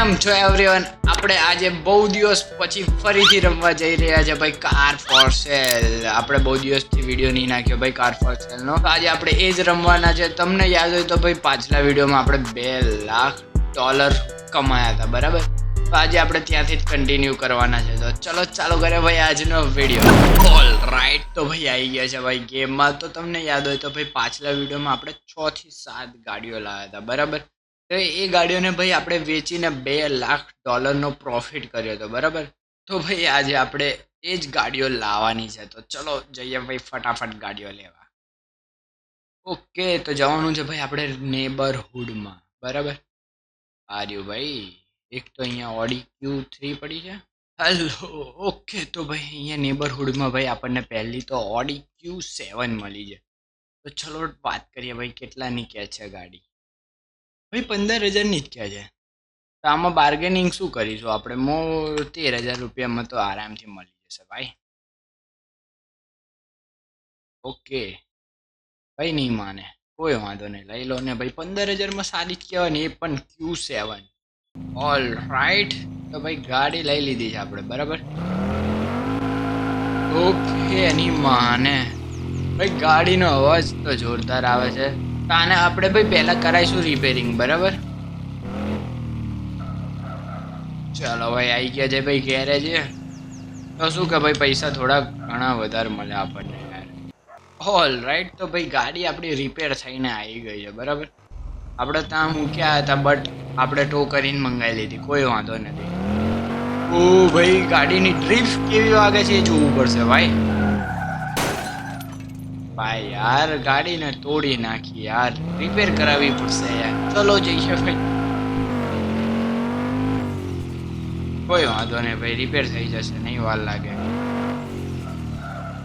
કેમ છો એવરીવન આપણે આજે બહુ દિવસ પછી ફરીથી રમવા જઈ રહ્યા છે ભાઈ કાર ફોર સેલ આપણે બહુ દિવસથી વીડિયો નહીં નાખ્યો ભાઈ કાર ફોર સેલનો આજે આપણે એ જ રમવાના છે. તમને યાદ હોય તો ભાઈ, પાછલા વિડીયોમાં આપણે બે લાખ ડોલર કમાયા હતા, બરાબર? તો આજે આપણે ત્યાંથી જ કન્ટિન્યુ કરવાના છે. તો ચલો, ચાલો કરે ભાઈ આજનો વીડિયો ઓલ રાઈટ તો ભાઈ આવી ગયા છે ભાઈ ગેમમાં તો તમને યાદ હોય તો ભાઈ, પાછલા વિડીયોમાં આપણે છ થી સાત ગાડીઓ લાવ્યા હતા, બરાબર? તો એ ગાડીઓને ભાઈ આપણે વેચીને બે લાખ ડોલરનો પ્રોફિટ કર્યો હતો બરાબર? તો ભાઈ આજે આપણે એ જ ગાડીઓ લાવવાની છે. તો ચલો જઈએ ભાઈ ફટાફટ ગાડીઓ લેવા. ઓકે, તો જવાનું છે ભાઈ આપણે નેબરહુડમાં બરાબર? આર્યું ભાઈ, એક તો અહીંયા ઓડી ક્યુ થ્રી પડી છે. હેલો, ઓકે, તો ભાઈ અહીંયા નેબરહુડમાં ભાઈ આપણને પહેલી તો ઓડી ક્યુ સેવન મળી છે. તો ચલો વાત કરીએ ભાઈ કેટલાની કે છે ગાડી? ભાઈ, પંદર હજારની જ કહે છે. તો આમાં બાર્ગેનિંગ શું કરીશું આપણે? મો તેર હજાર રૂપિયામાં તો આરામથી મળી જશે ભાઈ. ઓકે. ભાઈ નહીં માને. કોઈ વાંધો નહીં. લઈ લો ને ભાઈ, પંદર હજારમાં સારી જ કહેવાય ને, એ પણ ક્યુ સેવન ઓલ રાઈટ તો ભાઈ, ગાડી લઈ લીધી છે આપણે, બરાબર? ઓકે, એની માને. ભાઈ, ગાડીનો અવાજ તો જોરદાર આવે છે. તો આને આપણે ભાઈ પહેલા કરાવીશું રિપેરિંગ બરાબર? ચાલો ભાઈ આવી ગયા છે ભાઈ ગેરેજ તો શું કે ભાઈ પૈસા થોડા ઘણા વધારે મળે આપણને ઓલ રાઈટ તો ભાઈ ગાડી આપણી રિપેર થઈને આવી ગઈ છે, બરાબર? આપણે ત્યાં મૂક્યા હતા બટ આપણે ટો કરીને મંગાવી લીધી, કોઈ વાંધો નથી. ઓ ભાઈ ગાડીની ડ્રિફ્ટ કેવી વાગે છે એ જોવું પડશે, ભાઈ. ભાઈ, યાર, ગાડીને તોડી નાખી, યાર. રિપેર કરાવવી પડશે, યાર. ચલો, જઈ ભાઈ કોઈ વાંધો નહીં ભાઈ રિપેર થઈ જશે, નહીં વાર લાગે.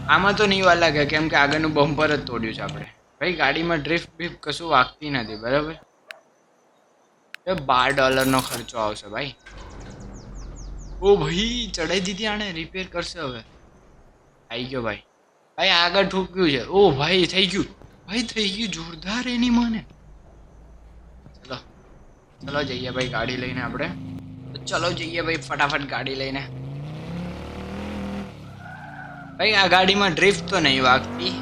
આમાં તો નહીં વાર લાગે, કેમ કે આગળનું બમ્પર જ તોડ્યું છે આપણે. ભાઈ, ગાડીમાં ડ્રિફ્ટ બીફ કશું વાગતી નથી, બરાબર? બાર ડોલરનો ખર્ચો આવશે, ભાઈ. ઓ ભાઈ ચડાઈ દીધી આને રિપેર કરશે હવે. આવી ગયો, ભાઈ. ભાઈ, આગળ ઠોક્યું છે. ઓ ભાઈ, થઈ ગયું. ભાઈ, થઈ ગયું. જોરદાર એની મને. ચલો. ચલો જઈએ ભાઈ ગાડી લઈને આપણે. ચલો જઈએ ભાઈ, ફટાફટ ગાડી લઈને. ભાઈ, આ ગાડીમાં ડ્રિફ્ટ તો નહીં વાગતી.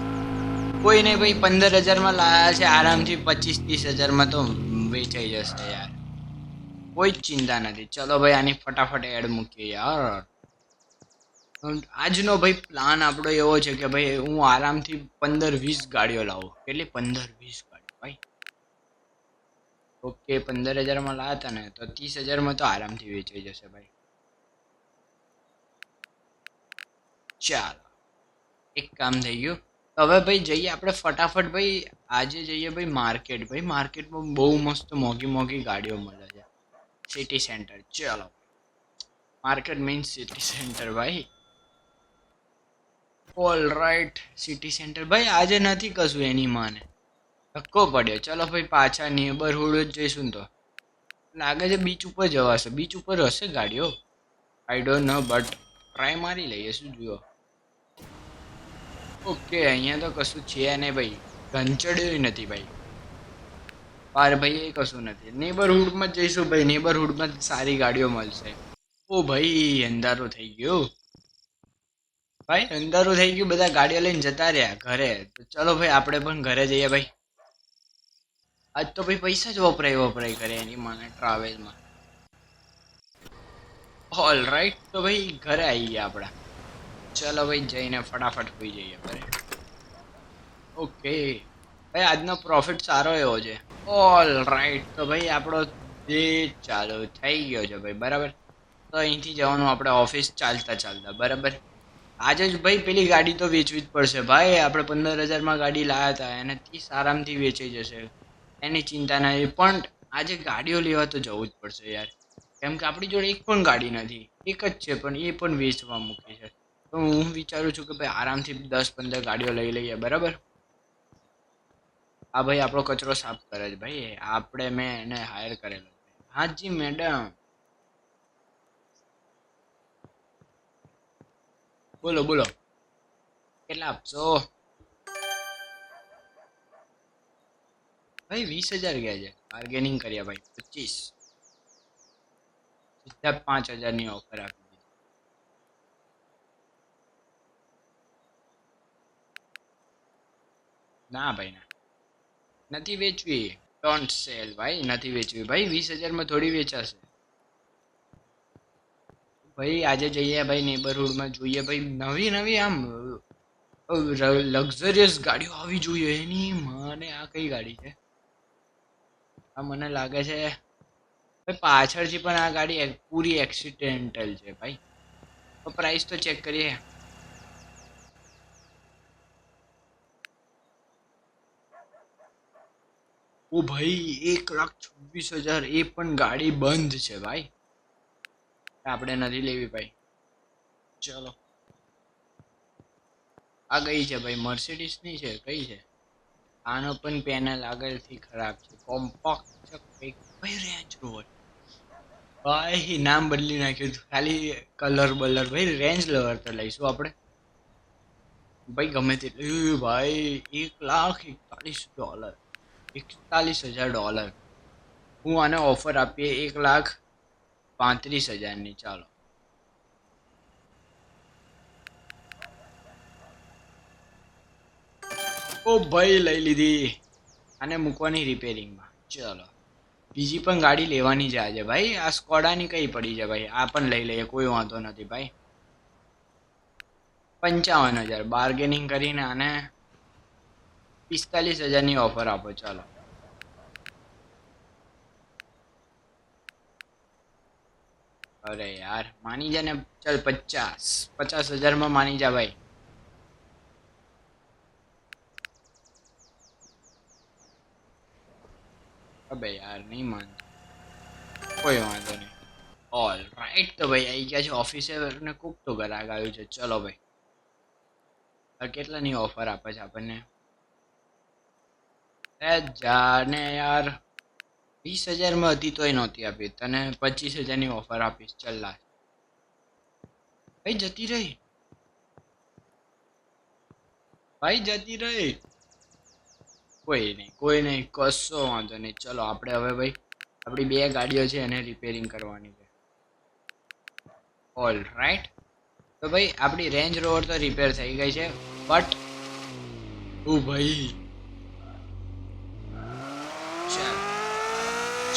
કોઈ નહીં ભાઈ પંદર હજારમાં લાયા છે, આરામથી પચીસ ત્રીસ હજારમાં તો વેચાઈ જશે યાર. કોઈ જ ચિંતા નથી. ચલો ભાઈ, આની ફટાફટ એડ મૂકીએ યાર. આજનો ભાઈ પ્લાન આપણો એવો છે કે ભાઈ હું આરામથી પંદર વીસ ગાડીઓ લાવું. કેટલી? પંદર વીસ ગાડીઓ, ભાઈ. ઓકે, પંદર હજારમાં લાવ્યા હતા ને તો ત્રીસ હજારમાં તો આરામથી વેચાઈ જશે ભાઈ. ચાલો, એક કામ થઈ ગયું. હવે ભાઈ જઈએ આપણે ફટાફટ ભાઈ, આજે જઈએ ભાઈ માર્કેટ ભાઈ માર્કેટમાં બહુ મસ્ત મોંઘી મોંઘી ગાડીઓ મળે છે. સિટી સેન્ટર ચલો. માર્કેટ મીન્સ સિટી સેન્ટર ભાઈ. ઓલ રાઈટ સિટી સેન્ટર ભાઈ, આજે નથી કશું એની માને. ધક્કો પડ્યો. ચલો ભાઈ, પાછા નેબરહુડ જ જઈશું તો. લાગે છે બીચ ઉપર જવાશે. બીચ ઉપર હશે ગાડીઓ I don't know but try મારી લઈએ, શું જુઓ. ઓકે અહીંયા તો કશું છે નહીં ભાઈ. ઘંચડ્યું નથી ભાઈ. પાર ભાઈ એ કશું નથી. નેબરહુડમાં જ જઈશું ભાઈ. નેબરહુડમાં સારી ગાડીઓ મળશે. ઓ ભાઈ, અંધારો થઈ ગયું. ભાઈ? અંધારું થઈ ગયું, બધા ગાડીઓ લઈને જતા રહ્યા ઘરે. તો ચલો ભાઈ, આપણે પણ ઘરે જઈએ ભાઈ. આજ તો ભાઈ પૈસા જ વપરાય વપરાય કરે એની મને ટ્રાવેલમાં ઓલ રાઈટ તો ભાઈ ઘરે આવી ગયા આપણા. ચલો ભાઈ, જઈને ફટાફટ હોઈ જઈએ ઘરે. ઓકે ભાઈ, આજનો પ્રોફિટ સારો એવો છે. ઓલ રાઈટ તો ભાઈ આપણો જે ચાલુ થઈ ગયો છે ભાઈ, બરાબર? તો અહીંથી જવાનું, આપણે ઓફિસ ચાલતા ચાલતા, બરાબર? આજે જ ભાઈ પેલી ગાડી તો વેચવી જ પડશે. ભાઈ, આપણે પંદર હજારમાં ગાડી લાવ્યા હતા, એને ત્રીસ આરામથી વેચાઈ જશે. એની ચિંતા નહીં પણ આજે ગાડીઓ લેવા તો જવું જ પડશે યાર. કેમ કે આપણી જોડે એક પણ ગાડી નથી. એક જ છે, પણ એ પણ વેચવા મૂકી છે. તો હું વિચારું છું કે ભાઈ આરામથી દસ પંદર ગાડીઓ લઈ લઈએ, બરાબર? આ ભાઈ, આપણો કચરો સાફ કરે છે ભાઈ. આપણે મેં એને હાયર કરેલો હાજી મેડમ બોલો બોલો. કેટલા આપશો? ભાઈ, વીસ હજાર ગયા છે. બાર્ગેનિંગ કર્યા ભાઈ, પચીસ. સીધા પાંચ હજારની ઓફર આપી ના ભાઈ, ના. નથી વેચવી. ડોન્ટ સેલ ભાઈ. નથી વેચવી. ભાઈ, વીસ હજારમાં થોડી વેચાશે. ભાઈ, આજે જઈએ ભાઈ નેબરહુડમાં જોઈએ ભાઈ, નવી નવી આમ લક્ઝરિયસ ગાડીઓ આવી જોઈએ. એની મને આ કઈ ગાડી છે? આ મને લાગે છે, ભાઈ પાછળથી પણ આ ગાડી પૂરી એક્સિડેન્ટલ છે ભાઈ. તો પ્રાઇસ તો ચેક કરીએ. ઓ ભાઈ, એક લાખ છવ્વીસ હજાર, એ પણ ગાડી બંધ છે ભાઈ. આપણે નથી લેવી ભાઈ. ચલો. આ કઈ છે ભાઈ મર્સિડીસની છે કઈ છે. આનો પણ પેનલ આગળથી ખરાબ છે. કોમ્પેક્ટ છે કંઈક ભાઈ રેન્જ રોવર ભાઈ નામ બદલી નાખ્યું હતું. ખાલી કલર બલર. ભાઈ રેન્જ લવર તો લઈશું આપણે. ભાઈ ગમે તે ભાઈ એક લાખ એકતાલીસ ડોલર એકતાલીસ હજાર ડોલર હું આને ઓફર આપીએ એક લાખ પાંત્રીસ હજારની ચાલો. ઓ ભાઈ લઈ લીધી. અને મૂકવાની રિપેરિંગમાં ચલો. બીજી પણ ગાડી લેવાની છે આજે ભાઈ. આ સ્કોડાની કઈ પડી છે ભાઈ? આ પણ લઈ લઈએ, કોઈ વાંધો નથી ભાઈ. પંચાવન હજાર. બાર્ગેનિંગ કરીને આને પિસ્તાલીસ હજારની ઓફર આપો, ચાલો. અરે યાર માની જા ને ચાલ પચાસ. પચાસ હજારમાં માની જા ભાઈ. અબે યાર, નહીં માન કોઈ વાંધો નહીં. ઓલ રાઈટ તો ભાઈ આવી ગયા છે ઓફિસે ને કુક તો ગ્રાહક આવ્યું છે. ચલો ભાઈ. કેટલાની ઓફર આપે છે આપણને? હજાર જાને યાર. વીસ હજારમાં હતી તોય નહોતી આપી. તને પચીસ હજારની ઓફર આપીશ. ચાલ લાસ્ટ ભાઈ, જતી રહી. ભાઈ, જતી રહી. કોઈ નહીં કોઈ નહીં, કશો વાંધો નહીં. ચલો, આપણે હવે ભાઈ, આપણી બે ગાડીઓ છે એને રિપેરિંગ કરવાની છે. ઓલ રાઈટ તો ભાઈ, આપણી રેન્જ રોવર તો રિપેર થઈ ગઈ છે બટ ઓ ભાઈ ચાલ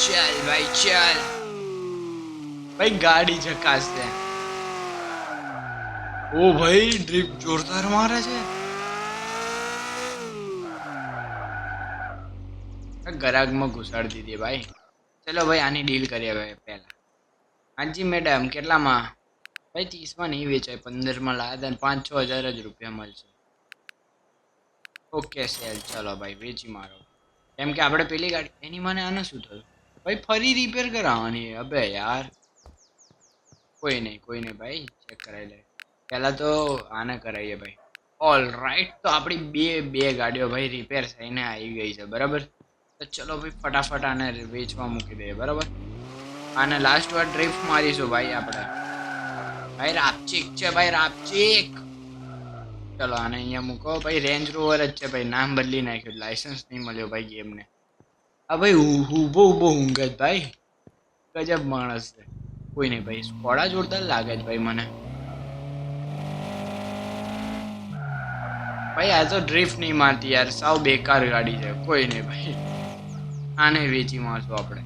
ચાલ ભાઈ ચાલ. ભાઈ ગાડી ચકાસ છે ઓ ભાઈ ડ્રીપ જોરદાર મારે છે. ગરાગમાં ઘુસાડી દીધી ભાઈ. ચલો ભાઈ આની ડીલ કરીએ ભાઈ પહેલા. હાજી મેડમ કેટલામાં? ભાઈ ત્રીસમાં નહીં વેચાય પંદરમાં લાયા હતા ને પાંચ છ હજાર જ રૂપિયા મળશે. Okay sell. ચલો ભાઈ વેચી મારો. કેમ કે આપણે પેલી ગાડી એની મને આને શું થયું? ભાઈ, ફરી રિપેર કરાવવાની. અબે યાર. કોઈ નહીં કોઈ નહીં ભાઈ. ચેક કરાવી લે. પહેલાં તો આને કરાવીએ ભાઈ. ઓલ રાઈટ તો આપણી બે બે ગાડીઓ ભાઈ રિપેર થઈને આવી ગઈ છે, બરાબર? તો ચલો ભાઈ, ફટાફટ આને વેચવા મૂકી દઈએ, બરાબર? આને લાસ્ટ વાર ડ્રિફ્ટ મારીશું ભાઈ આપણે. ભાઈ રાપચીક છે ભાઈ રાપચીક ચલો આને અહીંયા મૂકો. ભાઈ રેન્જ રોવર જ છે ભાઈ. નામ બદલી નાખ્યું. લાયસન્સ નહીં મળ્યો ભાઈ ગેમને. આ ભાઈ ઊભો ઊભો ઊંઘે ભાઈ. ગજબ માણસ છે. કોઈ નહીં ભાઈ સ્કોડા જોરદાર લાગે છે ભાઈ મને. ભાઈ, આ તો ડ્રિફ્ટ નહીં મારતી યાર, સાવ બેકાર ગાડી છે, કોઈ નહીં ભાઈ. આને વેચી મારશું આપણે.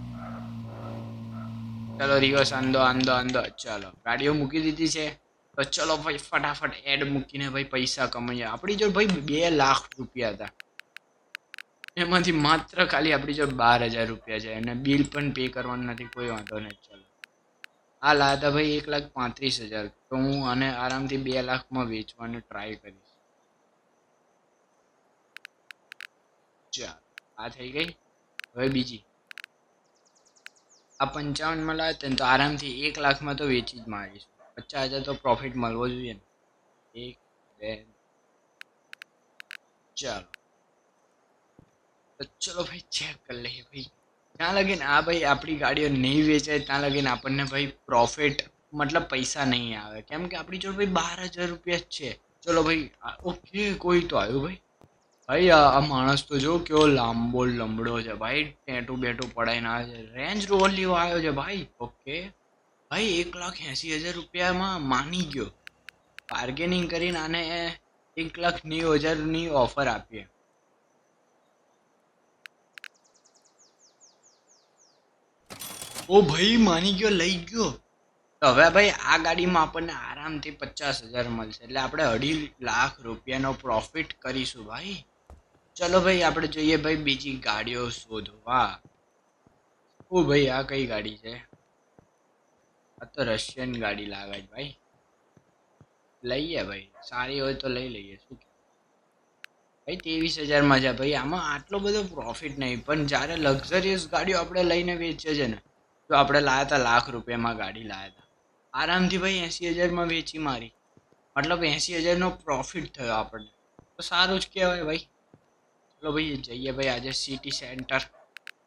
ચલો, રિવર્સ આંદો આંદો આંદો. ચાલો, ગાડીઓ મૂકી દીધી છે. તો ચલો ભાઈ, ફટાફટ એડ મૂકીને ભાઈ પૈસા કમાઈએ. આપણી જો ભાઈ બે લાખ રૂપિયા હતા. એમાંથી માત્ર ખાલી આપણી જો બાર હજાર રૂપિયા છે અને બિલ પણ પે કરવાનું નથી, કોઈ વાંધો નહીં, ચાલો. આ લાતા ભાઈ એક લાખ પાંત્રીસ હજાર, તો હું આને આરામથી બે લાખમાં વેચવાનું ટ્રાય કરીશ. ચાલો, આ થઈ ગઈ. હવે બીજી. આ પંચાવનમાં લાવે ને તો આરામથી એક લાખમાં તો વેચી જ મારીશ. પચાસ હજાર તો પ્રોફિટ મળવો જોઈએ ને. એક, બે, ચાલો. તો ચલો ભાઈ ચેક કરી લઈએ ભાઈ. ત્યાં લગીને આ ભાઈ આપણી ગાડીઓ નહીં વેચાય, ત્યાં લગીને આપણને ભાઈ પ્રોફિટ મતલબ પૈસા નહીં આવે. કેમ કે આપણી જોડે ભાઈ બાર હજાર રૂપિયા જ છે. ચલો ભાઈ ઓકે, કોઈ તો આવ્યું ભાઈ. ભાઈ, આ માણસ તો જો કેવો લાંબો લંબડો છે ભાઈ. ટેટું બેટું પડાઈને આવે છે. રેન્જ રોવર લેવા આવ્યો છે ભાઈ. ઓકે. ભાઈ, એક લાખ એંસી હજાર રૂપિયામાં માની ગયો. બાર્ગેનિંગ કરીને આને એક લાખ નેવું હજારની ઓફર આપીએ. ઓ ભાઈ, માની ગયો, લઈ ગયો. હવે ભાઈ, આ ગાડીમાં આપણને આરામથી પચાસ હજાર મળશે. એટલે આપણે અઢી લાખ રૂપિયાનો પ્રોફિટ કરીશું ભાઈ. ચલો ભાઈ, આપણે જોઈએ ભાઈ, બીજી ગાડીઓ શોધવા. ઓ ભાઈ, આ કઈ ગાડી છે? આ તો રશિયન ગાડી લાગે છે ભાઈ. લઈએ ભાઈ, સારી હોય તો લઈ લઈએ, શું ભાઈ, ત્રેવીસ હજારમાં છે. ભાઈ, આમાં આટલો બધો પ્રોફિટ નહીં, પણ જ્યારે લક્ઝરિયસ ગાડીઓ આપણે લઈને વેચીએ છે ને તો આપણે લાયા હતા લાખ રૂપિયામાં ગાડી લાયા હતા આરામથી ભાઈ એંસી હજારમાં વેચી મારી. મતલબ એંસી હજારનો પ્રોફિટ થયો આપણને. તો સારું જ કહેવાય ભાઈ. ચલો ભાઈ, જઈએ ભાઈ આજે સિટી સેન્ટર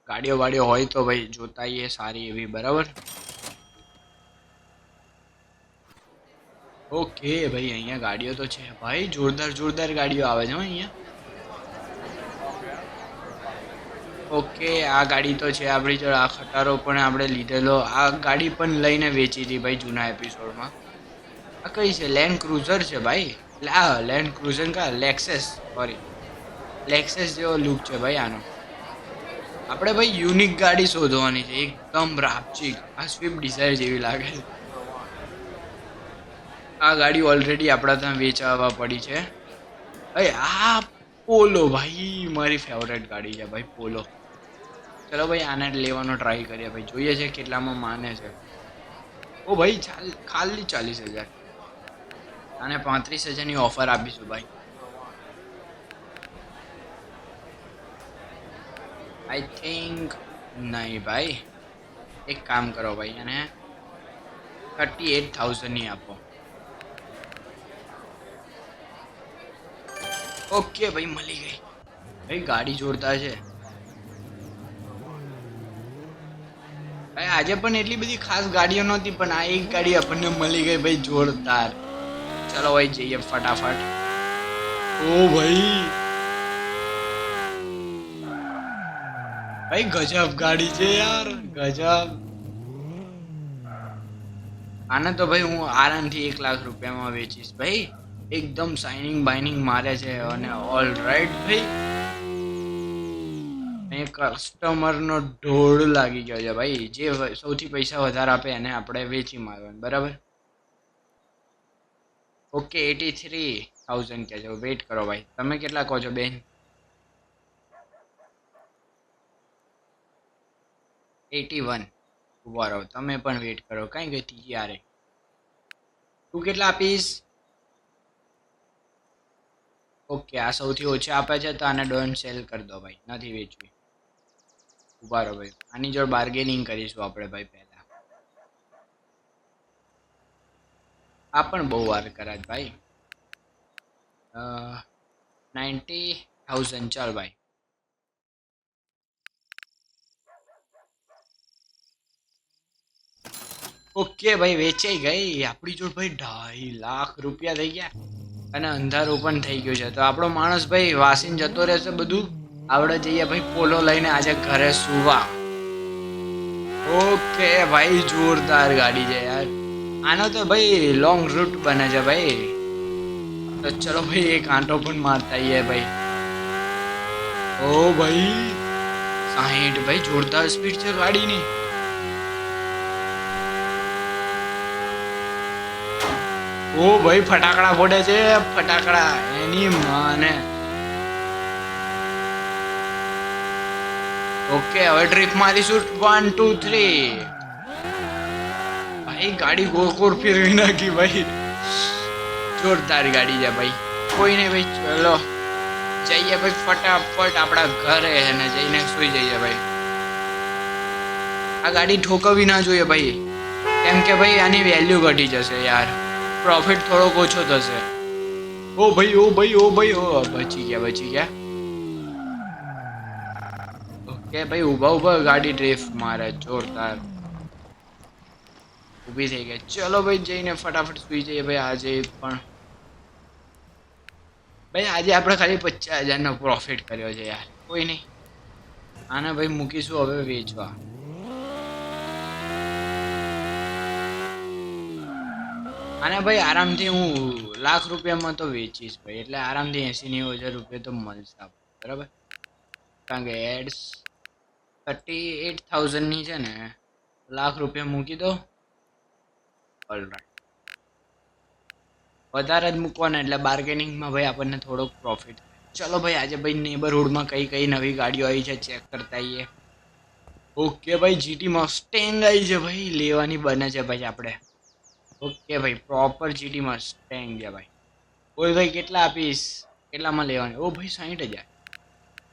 ગાડીઓ વાડીઓ હોય તો ભાઈ જોતા સારી એવી, બરાબર? ઓકે ભાઈ, અહીંયા ગાડીઓ તો છે. ભાઈ, જોરદાર જોરદાર ગાડીઓ આવે છે અહીંયા. ઓકે, આ ગાડી તો છે આપણી જોડે. આ ખટારો પણ આપણે લીધેલો. આ ગાડી પણ લઈને વેચી હતી ભાઈ જૂના એપિસોડમાં આ કઈ છે? લેન્ડ ક્રુઝર છે ભાઈ. આ લેન્ડ ક્રુઝર કા? લેક્સેસ સોરી લેક્સેસ જેવો લુક છે ભાઈ આનો. આપણે ભાઈ યુનિક ગાડી શોધવાની છે. એકદમ રાપચીક. આ સ્વિફ્ટ ડિઝાયર જેવી લાગે છે. આ ગાડી ઓલરેડી આપણા ત્યાં વેચાવા પડી છે. ભાઈ, આ પોલો ભાઈ, મારી ફેવરેટ ગાડી છે ભાઈ, પોલો. ચલો ભાઈ, આને લેવાનો ટ્રાય કરીએ ભાઈ. જોઈએ છે કેટલામાં માને છે. ઓ ભાઈ, ચાલ, ખાલી ચાલીસ હજાર. આને પાંત્રીસ હજારની ઓફર આપીશું ભાઈ. આઈ થિંક નહીં ભાઈ. એક કામ કરો ભાઈ અને થર્ટી એટ થાઉઝન્ડની આપો. ઓકે ભાઈ, મળી ગઈ. ભાઈ, ગાડી જોરદાર છે. ભાઈ, આજે પણ એટલી બધી ખાસ ગાડીઓ નહોતી, પણ આ એક ગાડી આપણને મળી ગઈ ભાઈ, જોરદાર. ચલો ભાઈ, જઈએ ફટાફટ. ઓ ભાઈ. ભાઈ, ગજબ ગાડી છે યાર, ગજબ. આને તો ભાઈ હું આરામથી એક લાખ રૂપિયામાં વેચીશ. ભાઈ એકદમ શાઇનિંગ બાઇનિંગ મારે છે અને ઓલ રાઈટ ભાઈ. અહીં કસ્ટમરનો ઢોળ લાગી ગયો છે ભાઈ. જે સૌથી પૈસા વધારે આપે એને આપણે વેચી મારવાનું, બરાબર? ઓકે એટી થ્રી થાઉઝન્ડ કહે છે. વેઇટ કરો ભાઈ. તમે કેટલા કહો છો, બેન? એટી વન ઊભા રહો તમે પણ વેઇટ કરો. કાંઈ ગઈ હતી યારે તું કેટલા આપીશ? ઓકે, આ સૌથી ઓછી આપે છે, તો આને ડોન સેલ કરી દો ભાઈ. નથી વેચવી. ઊભા રહો ભાઈ. આની જોડે બાર્ગેનિંગ કરીશું આપણે ભાઈ પહેલા. આ પણ બહુ વાર કરાજ ભાઈ. નાઇન્ટી થાઉઝન્ડ ચાલ ભાઈ. ઓકે ભાઈ, વેચાઈ ગઈ. આપણી જોડે ભાઈ ઢાઈ લાખ રૂપિયા થઈ ગયા. અને અંધારું પણ થઈ ગયું છે. તો આપણો માણસ ભાઈ વાસીને જતો રહેશે બધું. આવડે જઈએ ભાઈ, પોલો લઈને આજે ઘરે સુવા. ઓકે ભાઈ, જોરદાર ગાડી છે યાર. આનો તો ભાઈ લોંગ રૂટ બને છે ભાઈ. તો ચલો ભાઈ, એક આંટો પણ મારતા આવીએ ભાઈ. ઓ ભાઈ, સાહીઠ ભાઈ, જોરદાર સ્પીડ છે ગાડીની. ઓ ભાઈ, ફટાકડા ફોડે છે, ફટાકડા. એની માને. ઓકે, હવે ટ્રીપ મારીશું. વન ટુ થ્રી ભાઈ, ગાડી ગોળ ફેરવી નાખી, ભાઈ. જોરદાર ગાડી છે, ભાઈ. કોઈ નહીં, ભાઈ, ચલો. જઈએ ભાઈ, ફટાફટ આપણા ઘરે અને જઈને સુઈ જઈએ, ભાઈ. આ ગાડી ઠોકવી ના જોઈએ, ભાઈ. કેમ કે, ભાઈ, આની વેલ્યુ ઘટી જશે, યાર. પ્રોફિટ થોડોક ઓછો થશે. ઓ ભાઈ ઓ ભાઈ ઓ ભાઈ ઓ. બચી ગયા બચી ગયા. ઓકે ભાઈ ઊભા ઊભા ગાડી ડ્રિફ્ટ મારે જોરદાર. ઊભી થઈ ગઈ ચલો ભાઈ જઈને ફટાફટ સુઈ જઈએ ભાઈ આજે પણ. ભાઈ આજે આપણે ખાલી પચાસ હજારનો પ્રોફિટ કર્યો છે યાર. કોઈ નહીં. આને ભાઈ મૂકીશું હવે વેચવા. અને ભાઈ આરામથી હું લાખ રૂપિયામાં તો વેચીશ ભાઈ. એટલે આરામથી એસી નેવું હજાર રૂપિયા તો મળશે બરાબર? કારણ કે એડ્સ થર્ટી એટ થાઉઝન્ડની છે ને, લાખ રૂપિયા મૂકી દો. ઓલરાઈટ વધારે જ મૂકવાના એટલે બાર્ગેનિંગમાં ભાઈ આપણને થોડોક પ્રોફિટ ચલો ભાઈ, આજે ભાઈ નેબરહુડમાં કઈ કઈ નવી ગાડીઓ આવી છે ચેક કરતા આવીએ ઓકે ભાઈ જીટી મસ્ટેંગ આવી છે ભાઈ. લેવાની બને છે ભાઈ આપણે. ઓકે ભાઈ પ્રોપર જીટી મસ્ટેંગ છે ભાઈ. ઓય ભાઈ કેટલા આપીશ, કેટલામાં લેવાની? ઓ ભાઈ સાહીઠ હજાર.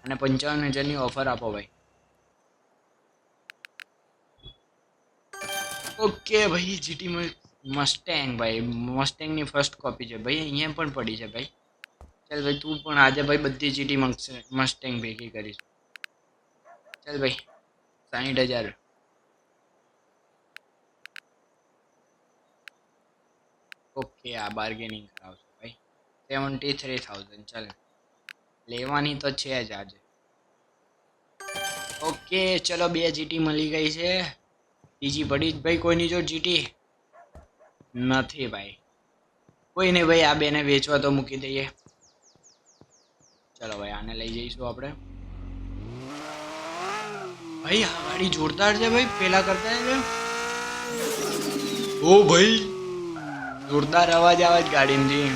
અને પંચાવન હજારની ઓફર આપો ભાઈ. ઓકે ભાઈ જીટી મસ્ટેંગ ભાઈ. મસ્ટેંગની ફર્સ્ટ કોપી છે ભાઈ, અહીંયા પણ પડી છે ભાઈ. ચાલ ભાઈ, તું પણ આજે ભાઈ બધી જીટી મસ્ટેંગ ભેગી કરીશ. ચાલ ભાઈ સાહીઠ હજાર. ઓકે, આ બાર્ગેનિંગ કરાવશો ભાઈ. સેવન્ટી થ્રી થાઉઝન્ડ ચાલે. લેવાની તો છે જ આજે. ઓકે, ચલો બે જીટી મળી ગઈ છે. બીજી પડી જ ભાઈ કોઈની જો જીટી નથી ભાઈ. કોઈ નહીં ભાઈ આ બેને વેચવા તો મૂકી દઈએ. ચલો ભાઈ, આને લઈ જઈશું આપણે. ભાઈ, આ ગાડી જોરદાર છે ભાઈ, પેલા કરતા છે. ઓ ભાઈ જોરદાર અવાજ આવે જ ગાડીમાંથી.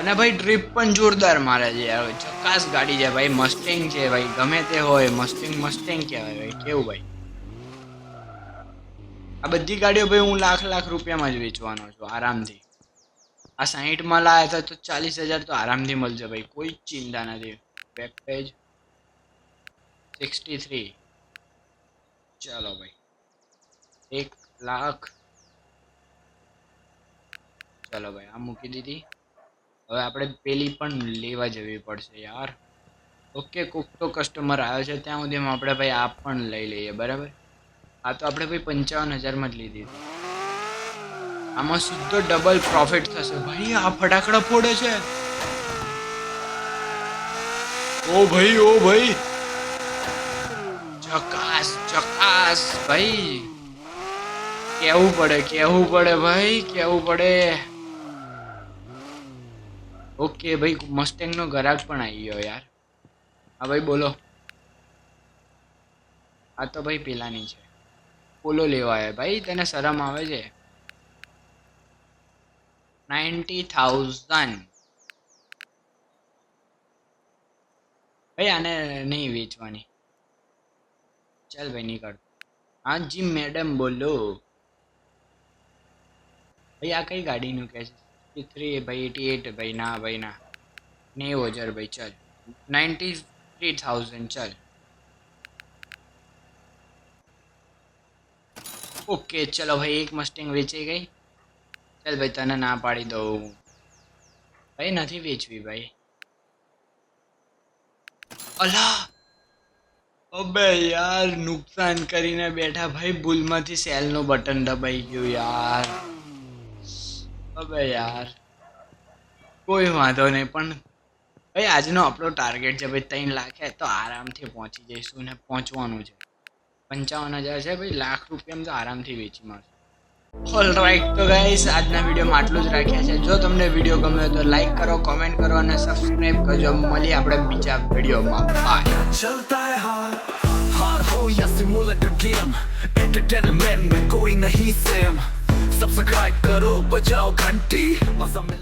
અને ભાઈ ડ્રીપ પણ જોરદાર મારે છે. યાર ચકાસ ગાડી છે ભાઈ મસ્ટિંગ છે ભાઈ, ગમે તે હોય મસ્ટિંગ મસ્ટિંગ કહેવાય ભાઈ, કેવું ભાઈ? આ બધી ગાડીઓ ભાઈ હું લાખ લાખ રૂપિયામાં જ વેચવાનો છું, આરામથી. આ સાહીઠમાં લાયા હતા તો ચાલીસ હજાર તો આરામથી મળશે ભાઈ, કોઈ ચિંતા નથી. બેક પેજ સિક્સટી થ્રી ચાલો ભાઈ. એક લાખ ચાલો ભાઈ, આ મૂકી દીધી. હવે આપણે પેલી પણ લેવા જવી પડશે યાર. ઓકે, કોક તો કસ્ટમર આવ્યો છે ત્યાં સુધીમાં આપણે ભાઈ આ પણ લઈ લઈએ, બરાબર? આ તો આપણે ભાઈ પંચાવન હજારમાં જ લીધી. આમાં સીધો ડબલ પ્રોફિટ થશે. ભાઈ, આ ફટાકડા ફોડે છે. ઓ ભાઈ ઓ ભાઈ. ચકાસ ચકાસ, ભાઈ. કેવું પડે કેવું પડે ભાઈ, કેવું પડે? ઓકે, ભાઈ મસ્ટેંગ નો ગરાક પણ આવી ગયો યાર. હા, ભાઈ, બોલો. આ તો ભાઈ પેલાની છે. પોલો લેવા આવ્યા, ભાઈ, તને શરમ આવે છે? નાઇન્ટી થાઉઝન્ડ ભાઈ, આને નહીં વેચવાની. ચાલ ભાઈ, નીકળ. હા, જી, મેડમ, બોલો. ભાઈ, આ કઈ ગાડીનું કહે છે? થ્રી ભાઈ એટી એટ ભાઈ ના ભાઈ ના નેવું હજાર ભાઈ ચાલ નાઇન્ટી થ્રી થાઉઝન્ડ ચાલ ઓકે ચલો ભાઈ એક મસ્ટિંગ વેચાઈ ગઈ ચાલ ભાઈ તને ના પાડી દઉં ભાઈ નથી વેચવી ભાઈ અલા અબે યાર નુકસાન કરીને બેઠા ભાઈ ભૂલમાંથી સેલનું બટન દબાઈ ગયું યાર અબે યાર કોઈ વાંધો નહીં પણ ભાઈ આજનો આપણો ટાર્ગેટ છે ભાઈ ત્રણ લાખ છે તો આરામથી પહોંચી જઈશું ને પહોંચવાનું છે પંચાવન હજાર છે ભાઈ લાખ રૂપિયામાં તો આરામથી વેચી મળશે ઓલ રાઈટ તો ગાઈસ આજના વિડીયોમાં આટલું જ રાખ્યા છે જો તમને વિડીયો ગમ્યો તો લાઈક કરો કોમેન્ટ કરો અને સબસ્ક્રાઇબ કરજો મળીએ આપણે બીજા વિડીયોમાં બાય चलता है हार हार हो या सिमुलेटर गेम एंटरटेनमेंट में कोई नहीं सेम सब्सक्राइब करो बजाओ घंटी मजा मिल